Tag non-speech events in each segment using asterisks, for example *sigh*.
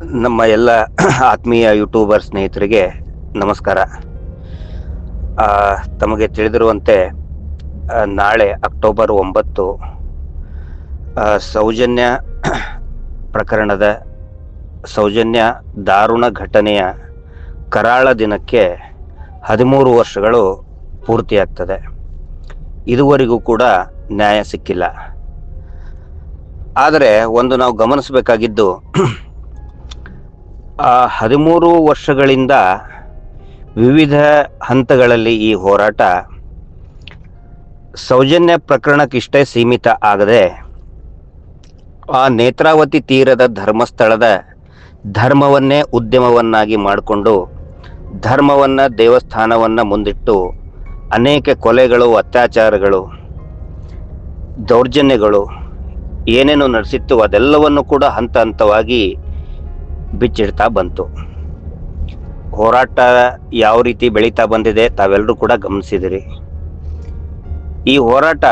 ನಮ್ಮ ಎಲ್ಲ *clears throat* ಆತ್ಮೀಯ ಯೂಟ್ಯೂಬರ್ ಸ್ನೇಹಿತರಿಗೆ ನಮಸ್ಕಾರ. ತಮಗೆ ತಿಳಿದಿರುವಂತೆ ನಾಳೆ ಅಕ್ಟೋಬರ್ ಒಂಬತ್ತು ಸೌಜನ್ಯ *clears throat* ಪ್ರಕರಣದ ಸೌಜನ್ಯ ದಾರುಣ ಘಟನೆಯ ಕರಾಳ ದಿನಕ್ಕೆ ಹದಿಮೂರು ವರ್ಷಗಳು ಪೂರ್ತಿಯಾಗ್ತದೆ. ಇದುವರೆಗೂ ಕೂಡ ನ್ಯಾಯ ಸಿಕ್ಕಿಲ್ಲ. ಆದರೆ, ಒಂದು ನಾವು ಗಮನಿಸಬೇಕಾಗಿದ್ದು *clears throat* ಆ ಹದಿಮೂರು ವರ್ಷಗಳಿಂದ ವಿವಿಧ ಹಂತಗಳಲ್ಲಿ ಈ ಹೋರಾಟ ಸೌಜನ್ಯ ಪ್ರಕರಣಕ್ಕಿಷ್ಟೇ ಸೀಮಿತ ಆಗದೆ, ಆ ನೇತ್ರಾವತಿ ತೀರದ ಧರ್ಮಸ್ಥಳದ ಧರ್ಮವನ್ನೇ ಉದ್ಯಮವನ್ನಾಗಿ ಮಾಡಿಕೊಂಡು ಧರ್ಮವನ್ನು, ದೇವಸ್ಥಾನವನ್ನು ಮುಂದಿಟ್ಟು ಅನೇಕ ಕೊಲೆಗಳು, ಅತ್ಯಾಚಾರಗಳು, ದೌರ್ಜನ್ಯಗಳು ಏನೇನು ನಡೆಸಿತ್ತು, ಅದೆಲ್ಲವನ್ನು ಕೂಡ ಹಂತ ಹಂತವಾಗಿ ಬಿಚ್ಚಿಡ್ತಾ ಬಂತು. ಹೋರಾಟ ಯಾವ ರೀತಿ ಬೆಳೀತಾ ಬಂದಿದೆ ತಾವೆಲ್ಲರೂ ಕೂಡ ಗಮನಿಸಿದಿರಿ. ಈ ಹೋರಾಟ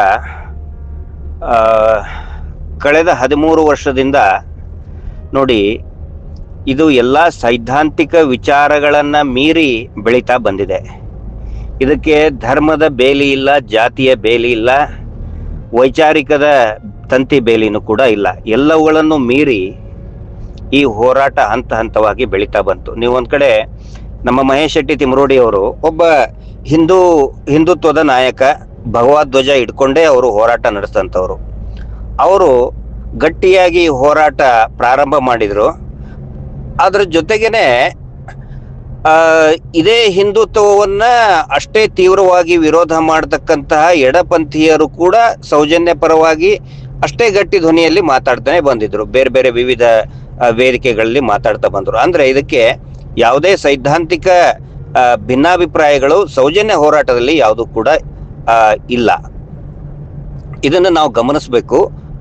ಕಳೆದ ಹದಿಮೂರು ವರ್ಷದಿಂದ ನೋಡಿ, ಇದು ಎಲ್ಲ ಸೈದ್ಧಾಂತಿಕ ವಿಚಾರಗಳನ್ನು ಮೀರಿ ಬೆಳೀತಾ ಬಂದಿದೆ. ಇದಕ್ಕೆ ಧರ್ಮದ ಬೇಲಿ ಇಲ್ಲ, ಜಾತಿಯ ಬೇಲಿ ಇಲ್ಲ, ವೈಚಾರಿಕದ ತಂತಿ ಬೇಲಿನೂ ಕೂಡ ಇಲ್ಲ. ಎಲ್ಲವುಗಳನ್ನು ಮೀರಿ ಈ ಹೋರಾಟ ಹಂತ ಹಂತವಾಗಿ ಬೆಳೀತಾ ಬಂತು. ನೀವು ಒಂದ್ ಕಡೆ ನಮ್ಮ ಮಹೇಶ್ ಶೆಟ್ಟಿ ತಿಮರೋಡಿ ಅವರು ಒಬ್ಬ ಹಿಂದೂ ಹಿಂದುತ್ವದ ನಾಯಕ ಭಗವದ್ಧ್ವಜ ಇಟ್ಕೊಂಡೇ ಅವರು ಹೋರಾಟ ನಡೆಸಿದಂಥವ್ರು. ಅವರು ಗಟ್ಟಿಯಾಗಿ ಹೋರಾಟ ಪ್ರಾರಂಭ ಮಾಡಿದ್ರು. ಅದ್ರ ಜೊತೆಗೇನೆ ಇದೇ ಹಿಂದುತ್ವವನ್ನ ಅಷ್ಟೇ ತೀವ್ರವಾಗಿ ವಿರೋಧ ಮಾಡತಕ್ಕಂತಹ ಎಡಪಂಥೀಯರು ಕೂಡ ಸೌಜನ್ಯ ಪರವಾಗಿ ಅಷ್ಟೇ ಗಟ್ಟಿ ಧ್ವನಿಯಲ್ಲಿ ಮಾತಾಡ್ತಾನೆ ಬಂದಿದ್ರು. ಬೇರೆ ಬೇರೆ ವಿವಿಧ ವೇದಿಕೆಗಳಲ್ಲಿ ಮಾತಾಡ್ತಾ ಬಂದರು. ಅಂದರೆ ಇದಕ್ಕೆ ಯಾವುದೇ ಸೈದ್ಧಾಂತಿಕ ಭಿನ್ನಾಭಿಪ್ರಾಯಗಳು ಸೌಜನ್ಯ ಹೋರಾಟದಲ್ಲಿ ಯಾವುದು ಕೂಡ ಇಲ್ಲ. ಇದನ್ನು ನಾವು ಗಮನಿಸಬೇಕು.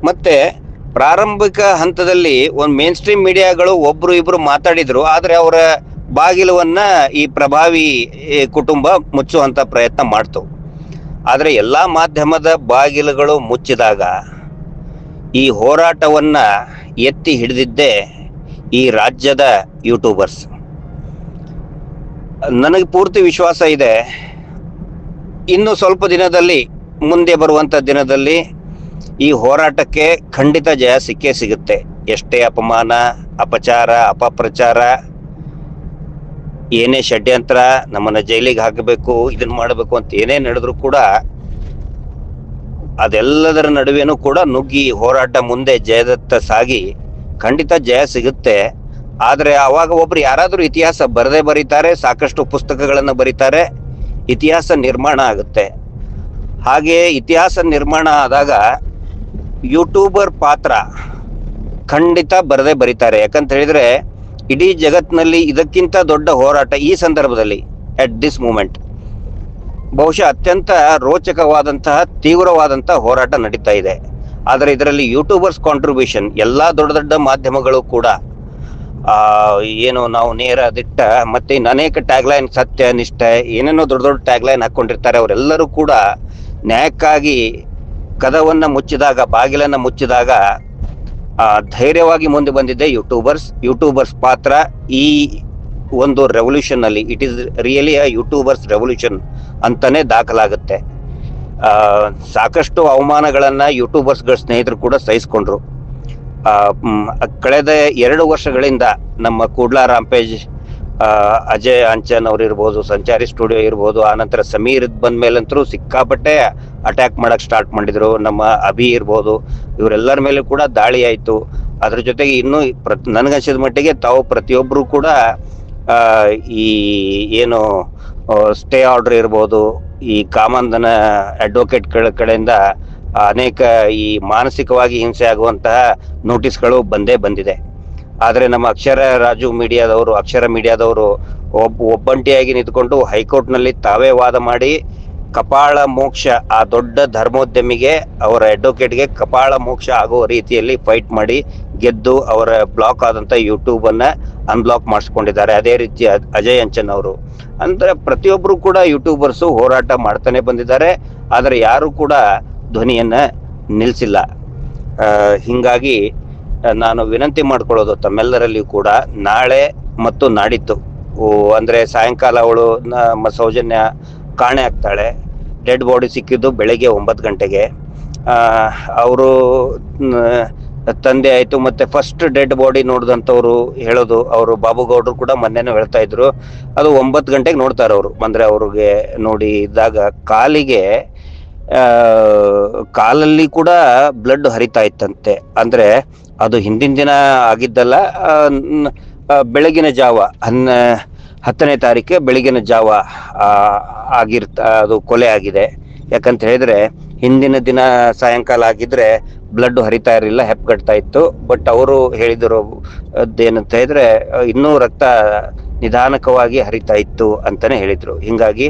ಮತ್ತೆ ಪ್ರಾರಂಭಿಕ ಹಂತದಲ್ಲಿ ಒಂದು ಮೇನ್ ಸ್ಟ್ರೀಮ್ ಮೀಡಿಯಾಗಳು ಒಬ್ಬರು ಇಬ್ಬರು ಮಾತಾಡಿದ್ರು. ಆದರೆ ಅವರ ಬಾಗಿಲವನ್ನ ಈ ಪ್ರಭಾವಿ ಕುಟುಂಬ ಮುಚ್ಚುವಂತ ಪ್ರಯತ್ನ ಮಾಡ್ತು. ಆದರೆ ಎಲ್ಲ ಮಾಧ್ಯಮದ ಬಾಗಿಲುಗಳು ಮುಚ್ಚಿದಾಗ ಈ ಹೋರಾಟವನ್ನ ಎತ್ತಿ ಹಿಡಿದಿದ್ದೇ ಈ ರಾಜ್ಯದ ಯೂಟ್ಯೂಬರ್ಸ್ ನನಗೆ ಪೂರ್ತಿ ವಿಶ್ವಾಸ ಇದೆ. ಇನ್ನು ಸ್ವಲ್ಪ ದಿನದಲ್ಲಿ, ಮುಂದೆ ಬರುವಂಥ ದಿನದಲ್ಲಿ ಈ ಹೋರಾಟಕ್ಕೆ ಖಂಡಿತ ಜಯ ಸಿಕ್ಕೇ ಸಿಗುತ್ತೆ. ಎಷ್ಟೇ ಅಪಮಾನ, ಅಪಚಾರ, ಅಪಪ್ರಚಾರ, ಏನೇ ಷಡ್ಯಂತ್ರ, ನಮ್ಮನ್ನು ಜೈಲಿಗೆ ಹಾಕಬೇಕು ಇದನ್ನು ಮಾಡಬೇಕು ಅಂತ ಏನೇ ನಡೆದರೂ ಕೂಡ ಅದೆಲ್ಲದರ ನಡುವೆನೂ ಕೂಡ ನುಗ್ಗಿ ಹೋರಾಟ ಮುಂದೆ ಜಯದತ್ತ ಸಾಗಿ ಖಂಡಿತ ಜಯ ಸಿಗುತ್ತೆ. ಆದರೆ ಅವಾಗ ಒಬ್ರು ಯಾರಾದರೂ ಇತಿಹಾಸ ಬರದೇ ಬರೀತಾರೆ, ಸಾಕಷ್ಟು ಪುಸ್ತಕಗಳನ್ನು ಬರೀತಾರೆ, ಇತಿಹಾಸ ನಿರ್ಮಾಣ ಆಗುತ್ತೆ. ಹಾಗೆ ಇತಿಹಾಸ ನಿರ್ಮಾಣ ಆದಾಗ ಯೂಟ್ಯೂಬರ್ ಪಾತ್ರ ಖಂಡಿತ ಬರದೇ ಬರೀತಾರೆ. ಯಾಕಂತ ಹೇಳಿದ್ರೆ ಇಡೀ ಜಗತ್ತಿನಲ್ಲಿ ಇದಕ್ಕಿಂತ ದೊಡ್ಡ ಹೋರಾಟ ಈ ಸಂದರ್ಭದಲ್ಲಿ ಅಟ್ ದಿಸ್ ಮೂಮೆಂಟ್ ಬಹುಶಃ ಅತ್ಯಂತ ರೋಚಕವಾದಂತಹ ತೀವ್ರವಾದಂತಹ ಹೋರಾಟ ನಡೀತಾ ಇದೆ. ಆದರೆ ಇದರಲ್ಲಿ ಯೂಟ್ಯೂಬರ್ಸ್ ಕಾಂಟ್ರಿಬ್ಯೂಷನ್ ಎಲ್ಲ ದೊಡ್ಡ ದೊಡ್ಡ ಮಾಧ್ಯಮಗಳು ಕೂಡ ಏನು ನಾವು ನೇರ ದಿಟ್ಟ, ಮತ್ತೆ ಅನೇಕ ಟ್ಯಾಗ್ಲೈನ್ ಸತ್ಯ, ನಿಷ್ಠೆ, ಏನೇನೋ ದೊಡ್ಡ ದೊಡ್ಡ ಟ್ಯಾಗ್ಲೈನ್ ಹಾಕೊಂಡಿರ್ತಾರೆ, ಅವರೆಲ್ಲರೂ ಕೂಡ ನ್ಯಾಯಕ್ಕಾಗಿ ಕದವನ್ನು ಮುಚ್ಚಿದಾಗ, ಬಾಗಿಲನ್ನು ಮುಚ್ಚಿದಾಗ ಧೈರ್ಯವಾಗಿ ಮುಂದೆ ಬಂದಿದ್ದೆ ಯೂಟ್ಯೂಬರ್ಸ್ ಯೂಟ್ಯೂಬರ್ಸ್ ಪಾತ್ರ ಈ ಒಂದು ರೆವಲ್ಯೂಷನ್ ಅಲ್ಲಿ it is really a YouTubers revolution ಅಂತಾನೆ ದಾಖಲಾಗುತ್ತೆ. ಸಾಕಷ್ಟು ಅವಮಾನಗಳನ್ನ ಯೂಟ್ಯೂಬರ್ಸ್ಗಳ ಸ್ನೇಹಿತರು ಕೂಡ ಸಹಿಸ್ಕೊಂಡ್ರು. ಕಳೆದ ಎರಡು ವರ್ಷಗಳಿಂದ ನಮ್ಮ ಕೂಡ್ಲಾ ರಾಂಪೇಜ್ ಅಜಯ್ ಅಂಚನ್ ಅವ್ರು ಇರ್ಬೋದು ಸಂಚಾರಿ ಸ್ಟುಡಿಯೋ ಇರ್ಬೋದು ಆನಂತರ ಸಮೀರ್ ಬಂದ ಮೇಲಂತರೂ ಸಿಕ್ಕಾಪಟ್ಟೆ ಅಟ್ಯಾಕ್ ಮಾಡಕ್ ಸ್ಟಾರ್ಟ್ ಮಾಡಿದ್ರು. ನಮ್ಮ ಅಭಿ ಇರ್ಬೋದು, ಇವರೆಲ್ಲರ ಮೇಲೆ ಕೂಡ ದಾಳಿ ಆಯ್ತು. ಅದ್ರ ಜೊತೆಗೆ ಇನ್ನು ಪ್ರತ್ ನನಗನ್ಸಿದ ಮಟ್ಟಿಗೆ ತಾವು ಪ್ರತಿಯೊಬ್ಬರು ಕೂಡ ಈ, ಏನು ಸ್ಟೇ ಆರ್ಡರ್ ಇರ್ಬೋದು. ಈ ಕಾಮಂದನ ಅಡ್ವೊಕೇಟ್ ಕಡೆಯಿಂದ ಅನೇಕ ಈ ಮಾನಸಿಕವಾಗಿ ಹಿಂಸೆ ಆಗುವಂತಹ ನೋಟಿಸ್ಗಳು ಬಂದೇ ಬಂದಿದೆ. ಆದರೆ ನಮ್ಮ ಅಕ್ಷರ ರಾಜು ಮೀಡಿಯಾದವರು, ಅಕ್ಷರ ಮೀಡಿಯಾದವರು ಒಬ್ಬ ಒಬ್ಬಂಟಿಯಾಗಿ ನಿಂತ್ಕೊಂಡು ಹೈಕೋರ್ಟ್ನಲ್ಲಿ ತಾವೇ ವಾದ ಮಾಡಿ ಕಪಾಳ ಮೋಕ್ಷ, ಆ ದೊಡ್ಡ ಧರ್ಮೋದ್ಯಮಿಗೆ ಅವರ ಅಡ್ವೊಕೇಟ್ಗೆ ಕಪಾಳ ಮೋಕ್ಷ ಆಗುವ ರೀತಿಯಲ್ಲಿ ಫೈಟ್ ಮಾಡಿ ಗೆದ್ದು ಅವರ ಬ್ಲಾಕ್ ಆದಂತ ಯೂಟ್ಯೂಬ್ ಅನ್ನ ಅನ್ಬ್ಲಾಕ್ ಮಾಡಿಸ್ಕೊಂಡಿದ್ದಾರೆ. ಅದೇ ರೀತಿ ಅಜಯ್ ಅಂಚನ್ ಅವರು. ಅಂದ್ರೆ ಪ್ರತಿಯೊಬ್ಬರು ಕೂಡ ಯೂಟ್ಯೂಬರ್ಸ್ ಹೋರಾಟ ಮಾಡ್ತಾನೆ ಬಂದಿದ್ದಾರೆ. ಆದರೆ ಯಾರು ಕೂಡ ಧ್ವನಿಯನ್ನ ನಿಲ್ಲಿಸಿಲ್ಲ ಹಿಂಗಾಗಿ ನಾನು ವಿನಂತಿ ಮಾಡ್ಕೊಳ್ಳೋದು ತಮ್ಮೆಲ್ಲರಲ್ಲಿ ಕೂಡ ನಾಳೆ ಮತ್ತು ಓ, ಅಂದ್ರೆ ಸಾಯಂಕಾಲ ಅವಳು ನಮ್ಮ ಸೌಜನ್ಯ ಕಾಣೆ ಆಗ್ತಾಳೆ. ಡೆಡ್ ಬಾಡಿ ಸಿಕ್ಕಿದ್ದು ಬೆಳಗ್ಗೆ ಒಂಬತ್ತು ಗಂಟೆಗೆ. ಅವರು ತಂದೆ ಆಯ್ತು, ಮತ್ತೆ ಫಸ್ಟ್ ಡೆಡ್ ಬಾಡಿ ನೋಡಿದಂಥವ್ರು ಹೇಳೋದು, ಅವರು ಬಾಬುಗೌಡರು ಕೂಡ ಮೊನ್ನೆನೂ ಹೇಳ್ತಾ ಇದ್ರು. ಅದು ಒಂಬತ್ತು ಗಂಟೆಗೆ ನೋಡ್ತಾರೆ ಅವರು ಅಂದ್ರೆ ಅವ್ರಿಗೆ ನೋಡಿ ಇದ್ದಾಗ ಕಾಲಿಗೆ ಕಾಲಲ್ಲಿ ಕೂಡ ಬ್ಲಡ್ ಹರಿತಾ ಇತ್ತಂತೆ. ಅಂದ್ರೆ ಅದು ಹಿಂದಿನ ದಿನ ಆಗಿದ್ದಲ್ಲ ಬೆಳಗಿನ ಜಾವ, ಹನ್ನ, ಹತ್ತನೇ ತಾರೀಕೆ ಬೆಳಗಿನ ಜಾವ ಆಗಿರ್ತ, ಅದು ಕೊಲೆ ಆಗಿದೆ. ಯಾಕಂತ ಹೇಳಿದ್ರೆ, ಹಿಂದಿನ ದಿನ ಸಾಯಂಕಾಲ ಆಗಿದ್ರೆ ಬ್ಲಡ್ ಹರಿತಾ ಇರಲಿಲ್ಲ ಹೆಪ್ಪಗಟ್ತಾ ಇತ್ತು. ಬಟ್ ಅವರು ಹೇಳಿದರು ಏನಂತ ಹೇಳಿದ್ರೆ ಇನ್ನೂ ರಕ್ತ ನಿಧಾನಕವಾಗಿ ಹರಿತಾ ಇತ್ತು ಅಂತಾನೆ ಹೇಳಿದ್ರು. ಹಿಂಗಾಗಿ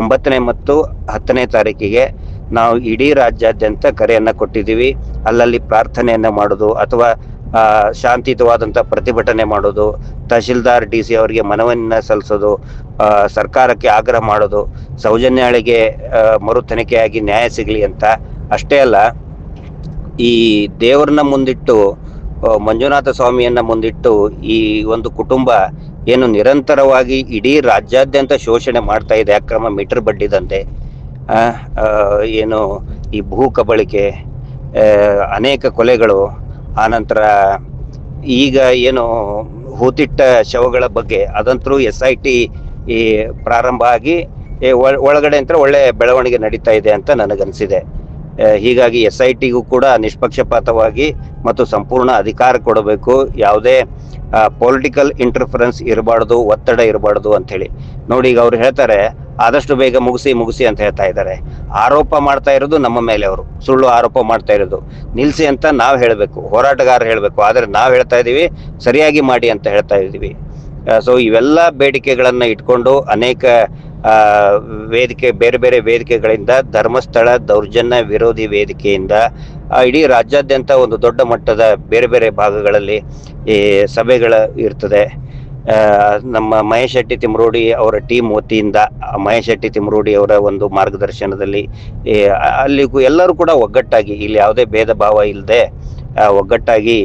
ಒಂಬತ್ತನೇ ಮತ್ತು ಹತ್ತನೇ ತಾರೀಕಿಗೆ ನಾವು ಇಡೀ ರಾಜ್ಯಾದ್ಯಂತ ಕರೆಯನ್ನ ಕೊಟ್ಟಿದ್ದೀವಿ. ಅಲ್ಲಲ್ಲಿ ಪ್ರಾರ್ಥನೆಯನ್ನ ಮಾಡೋದು ಅಥವಾ ಆ, ಶಾಂತಿಯುತವಾದಂತ ಪ್ರತಿಭಟನೆ ಮಾಡೋದು ತಹಶೀಲ್ದಾರ್ ಡಿ ಸಿ ಅವರಿಗೆ ಮನವನ್ನ ಸಲ್ಲಿಸೋದು ಸರ್ಕಾರಕ್ಕೆ ಆಗ್ರಹ ಮಾಡೋದು ಸೌಜನ್ಯಾಳಿಗೆ ಮರು ತನಿಖೆಯಾಗಿ ನ್ಯಾಯ ಸಿಗಲಿ ಅಂತ ಅಷ್ಟೇ ಅಲ್ಲ ಈ ದೇವರನ್ನ ಮುಂದಿಟ್ಟು ಮಂಜುನಾಥ ಸ್ವಾಮಿಯನ್ನ ಮುಂದಿಟ್ಟು ಈ ಒಂದು ಕುಟುಂಬ ಏನು ನಿರಂತರವಾಗಿ ಇಡೀ ರಾಜ್ಯಾದ್ಯಂತ ಶೋಷಣೆ ಮಾಡ್ತಾ ಇದೆ, ಅಕ್ರಮ ಮೀಟರ್ ಬಡ್ಡಿದಂತೆ. ಏನು ಈ ಭೂ ಕಬಳಿಕೆ ಅನೇಕ ಕೊಲೆಗಳು ಆನಂತರ ಈಗ ಏನು ಹೂತಿಟ್ಟ ಶವಗಳ ಬಗ್ಗೆ ಅದಂತರೂ ಎಸ್ ಐ ಟಿ ಈ ಪ್ರಾರಂಭ ಆಗಿ ಒಳಗಡೆ ಅಂತ ಒಳ್ಳೆ ಬೆಳವಣಿಗೆ ನಡೀತಾ ಇದೆ ಅಂತ ನನಗನ್ಸಿದೆ. ಹೀಗಾಗಿ ಎಸ್ ಐ ಟಿಗೂ ಕೂಡ ನಿಷ್ಪಕ್ಷಪಾತವಾಗಿ ಮತ್ತು ಸಂಪೂರ್ಣ ಅಧಿಕಾರ ಕೊಡಬೇಕು. ಯಾವುದೇ ಪೊಲಿಟಿಕಲ್ ಇಂಟರ್ಫರೆನ್ಸ್ ಇರಬಾರ್ದು, ಒತ್ತಡ ಇರಬಾರ್ದು ಅಂತ ಹೇಳಿ ನೋಡಿ, ಈಗ ಅವ್ರು ಹೇಳ್ತಾರೆ, ಆದಷ್ಟು ಬೇಗ ಮುಗಿಸಿ ಮುಗಿಸಿ ಅಂತ ಹೇಳ್ತಾ ಇದ್ದಾರೆ. ಆರೋಪ ಮಾಡ್ತಾ ಇರೋದು ನಮ್ಮ ಮೇಲೆ ಅವರು. ಸುಳ್ಳು ಆರೋಪ ಮಾಡ್ತಾ ಇರೋದು. ನಿಲ್ಸಿ ಅಂತ ನಾವು ಹೇಳಬೇಕು. ಹೋರಾಟಗಾರ ಹೇಳಬೇಕು. ಆದರೆ ನಾವು ಹೇಳ್ತಾ ಇದ್ದೀವಿ ಸರಿಯಾಗಿ ಮಾಡಿ ಅಂತ ಹೇಳ್ತಾ ಇದ್ದೀವಿ ಸೊ ಇವೆಲ್ಲ ಬೇಡಿಕೆಗಳನ್ನು ಇಟ್ಕೊಂಡು ಅನೇಕ ವೇದಿಕೆ, ಬೇರೆ ಬೇರೆ ವೇದಿಕೆಗಳಿಂದ ಧರ್ಮಸ್ಥಳ, ದೌರ್ಜನ್ಯ ವಿರೋಧಿ ವೇದಿಕೆಯಿಂದ ಇಡೀ ರಾಜ್ಯಾದ್ಯಂತ ಒಂದು ದೊಡ್ಡ ಮಟ್ಟದ ಬೇರೆ ಬೇರೆ ಭಾಗಗಳಲ್ಲಿ ಈ ಸಭೆಗಳ ಇರ್ತದೆ. ನಮ್ಮ ಮಹೇಶ್ ಶೆಟ್ಟಿ ತಿಮ್ರೋಡಿ ಅವರ ಟೀಮ್ ವತಿಯಿಂದ, ಮಹೇಶ್ ಶೆಟ್ಟಿ ತಿಮ್ರೋಡಿ ಅವರ ಒಂದು ಮಾರ್ಗದರ್ಶನದಲ್ಲಿ ಅಲ್ಲಿಗೂ ಎಲ್ಲರೂ ಕೂಡ ಒಗ್ಗಟ್ಟಾಗಿ, ಇಲ್ಲಿ ಯಾವುದೇ ಭೇದ ಭಾವ ಇಲ್ಲದೆ ಒಗ್ಗಟ್ಟಾಗಿ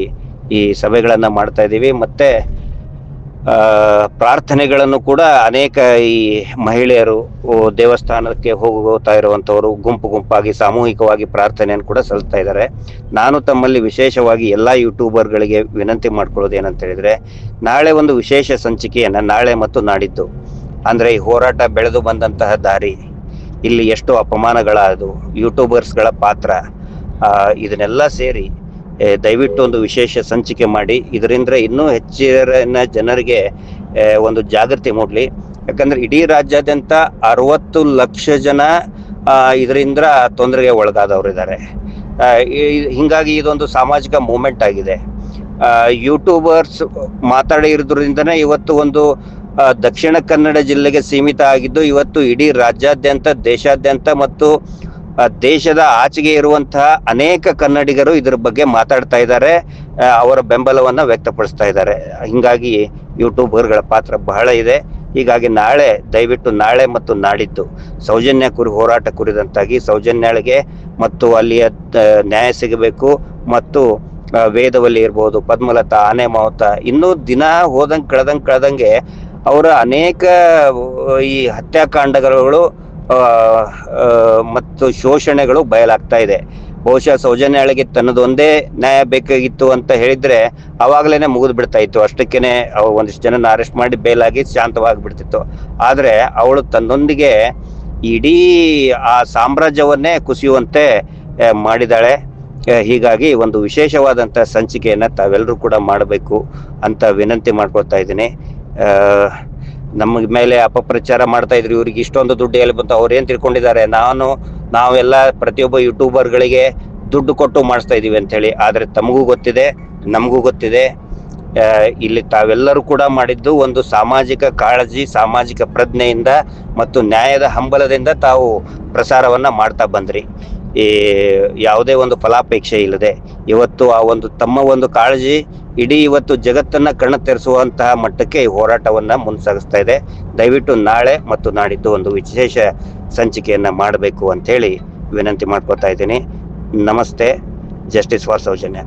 ಈ ಸಭೆಗಳನ್ನು ಮಾಡ್ತಾ ಇದ್ದೀವಿ. ಮತ್ತೆ ಪ್ರಾರ್ಥನೆಗಳನ್ನು ಕೂಡ ಅನೇಕ ಈ ಮಹಿಳೆಯರು ದೇವಸ್ಥಾನಕ್ಕೆ ಹೋಗುತ್ತಾ ಇರುವಂತವರು ಗುಂಪು ಗುಂಪಾಗಿ ಸಾಮೂಹಿಕವಾಗಿ ಪ್ರಾರ್ಥನೆಯನ್ನು ಕೂಡ ಸಲ್ಲಿಸ್ತಾ ಇದ್ದಾರೆ. ನಾನು ತಮ್ಮಲ್ಲಿ ವಿಶೇಷವಾಗಿ ಎಲ್ಲ ಯೂಟ್ಯೂಬರ್ಗಳಿಗೆ ವಿನಂತಿ ಮಾಡ್ಕೊಳ್ಳೋದು ಏನಂತ ಹೇಳಿದ್ರೆ, ನಾಳೆ ಒಂದು ವಿಶೇಷ ಸಂಚಿಕೆಯನ್ನ ನಾಳೆ ಮತ್ತು ನಾಡಿದ್ದು, ಅಂದ್ರೆ ಈ ಹೋರಾಟ ಬೆಳೆದು ಬಂದಂತಹ ದಾರಿ, ಇಲ್ಲಿ ಎಷ್ಟು ಅಪಮಾನಗಳಾದವು, ಯೂಟ್ಯೂಬರ್ಸ್ಗಳ ಪಾತ್ರ ಇದನ್ನೆಲ್ಲ ಸೇರಿ ದಯವಿಟ್ಟು ಒಂದು ವಿಶೇಷ ಸಂಚಿಕೆ ಮಾಡಿ. ಇದರಿಂದ ಇನ್ನೂ ಹೆಚ್ಚಿನ ಜನರಿಗೆ ಒಂದು ಜಾಗೃತಿ ಮೂಡಲಿ. ಯಾಕಂದ್ರೆ ಇಡೀ ರಾಜ್ಯಾದ್ಯಂತ ಅರವತ್ತು ಲಕ್ಷ ಜನ ಇದರಿಂದ ತೊಂದರೆಗೆ ಒಳಗಾದವರು ಇದ್ದಾರೆ ಹಿಂಗಾಗಿ ಇದೊಂದು ಸಾಮಾಜಿಕ ಮೂಮೆಂಟ್ ಆಗಿದೆ. ಯೂಟ್ಯೂಬರ್ಸ್ ಮಾತಾಡಿರೋದ್ರಿಂದನೇ ಇವತ್ತು ಒಂದು ದಕ್ಷಿಣ ಕನ್ನಡ ಜಿಲ್ಲೆಗೆ ಸೀಮಿತ ಆಗಿದ್ದು, ಇವತ್ತು ಇಡೀ ರಾಜ್ಯಾದ್ಯಂತ, ದೇಶಾದ್ಯಂತ ಮತ್ತು ದೇಶದ ಆಚೆಗೆ ಇರುವಂತಹ ಅನೇಕ ಕನ್ನಡಿಗರು ಇದರ ಬಗ್ಗೆ ಮಾತಾಡ್ತಾ ಇದ್ದಾರೆ. ಅವರ ಬೆಂಬಲವನ್ನ ವ್ಯಕ್ತಪಡಿಸ್ತಾ ಇದ್ದಾರೆ. ಹಿಂಗಾಗಿ ಯೂಟ್ಯೂಬರ್ಗಳ ಪಾತ್ರ ಬಹಳ ಇದೆ. ಹೀಗಾಗಿ ನಾಳೆ, ದಯವಿಟ್ಟು ನಾಳೆ ಮತ್ತು ನಾಡಿದ್ದು ಸೌಜನ್ಯ ಕುರಿ ಹೋರಾಟ ಕುರಿದಂತಾಗಿ ಸೌಜನ್ಯಳಿಗೆ ಮತ್ತು ಅಲ್ಲಿಯ ನ್ಯಾಯ ಸಿಗಬೇಕು ಮತ್ತು ವೇದವಲ್ಲಿ ಇರ್ಬೋದು, ಪದ್ಮಲತಾ, ಆನೆ ಮಾವುತ ಇನ್ನೂ ದಿನ ಹೋದಂಗೆ ಕಳೆದಂಗೆ ಕಳೆದಂಗೆ ಅವರ ಅನೇಕ, ಈ ಹತ್ಯಾಕಾಂಡಗಳು ಮತ್ತು ಶೋಷಣೆಗಳು ಬಯಲಾಗ್ತಾ ಇದೆ. ಬಹುಶಃ ಸೌಜನ್ಯಾಳಿಗೆ ತನ್ನದೊಂದೇ ನ್ಯಾಯ ಬೇಕಾಗಿತ್ತು ಅಂತ ಹೇಳಿದ್ರೆ ಅವಾಗಲೇನೆ ಮುಗಿದು ಬಿಡ್ತಾ ಇತ್ತು. ಅಷ್ಟಕ್ಕೇನೆ ಒಂದಿಷ್ಟು ಜನನ ಅರೆಸ್ಟ್ ಮಾಡಿ ಬೇಲಾಗಿ ಶಾಂತವಾಗಿ ಬಿಡ್ತಿತ್ತು ಆದರೆ ಅವಳು ತನ್ನೊಂದಿಗೆ ಇಡೀ ಆ ಸಾಮ್ರಾಜ್ಯವನ್ನೇ ಕುಸಿಯುವಂತೆ ಮಾಡಿದಾಳೆ. ಹೀಗಾಗಿ ಒಂದು ವಿಶೇಷವಾದಂತ ಸಂಚಿಕೆಯನ್ನ ತಾವೆಲ್ಲರೂ ಕೂಡ ಮಾಡಬೇಕು ಅಂತ ವಿನಂತಿ ಮಾಡ್ಕೊಳ್ತಾ ಇದ್ದೀನಿ. ನಮ್ಮ ಮೇಲೆ ಅಪಪ್ರಚಾರ ಮಾಡ್ತಾ ಇದ್ರು. ಇವ್ರಿಗೆ ಇಷ್ಟೊಂದು ದುಡ್ಡು ಎಲ್ಲಿ ಬಂತು? ಅವ್ರೇನು ತಿಳ್ಕೊಂಡಿದ್ದಾರೆ? ನಾನು, ನಾವೆಲ್ಲ ಪ್ರತಿಯೊಬ್ಬ ಯೂಟ್ಯೂಬರ್ಗಳಿಗೆ ದುಡ್ಡು ಕೊಟ್ಟು ಮಾಡಿಸ್ತಾ ಇದೀವಿ ಅಂತ ಹೇಳಿ. ಆದ್ರೆ ತಮಗೂ ಗೊತ್ತಿದೆ, ನಮಗೂ ಗೊತ್ತಿದೆ. ಇಲ್ಲಿ ತಾವೆಲ್ಲರೂ ಕೂಡ ಮಾಡಿದ್ದು ಒಂದು ಸಾಮಾಜಿಕ ಕಾಳಜಿ, ಸಾಮಾಜಿಕ ಪ್ರಜ್ಞೆಯಿಂದ ಮತ್ತು ನ್ಯಾಯದ ಹಂಬಲದಿಂದ ತಾವು ಪ್ರಸಾರವನ್ನ ಮಾಡ್ತಾ ಬಂದ್ರಿ. ಈ, ಯಾವುದೇ ಒಂದು ಫಲಾಪೇಕ್ಷೆ ಇಲ್ಲದೆ. ಇವತ್ತು ಆ ಒಂದು ತಮ್ಮ ಒಂದು ಕಾಳಜಿ ಇಡೀ ಇವತ್ತು ಜಗತ್ತನ್ನ ಕಣ್ಣು ತೆರೆಸುವಂತಹ ಮಟ್ಟಕ್ಕೆ ಈ ಹೋರಾಟವನ್ನ ಮುನ್ಸಾಗಿಸ್ತಾ ಇದೆ. ದಯವಿಟ್ಟು ನಾಳೆ ಮತ್ತು ನಾಡಿದ್ದು ಒಂದು ವಿಶೇಷ ಸಂಚಿಕೆಯನ್ನ ಮಾಡಬೇಕು ಅಂತ ಹೇಳಿ ವಿನಂತಿ ಮಾಡ್ಕೊತಾ ಇದ್ದೀನಿ. ನಮಸ್ತೆ. Justice for Soujanya.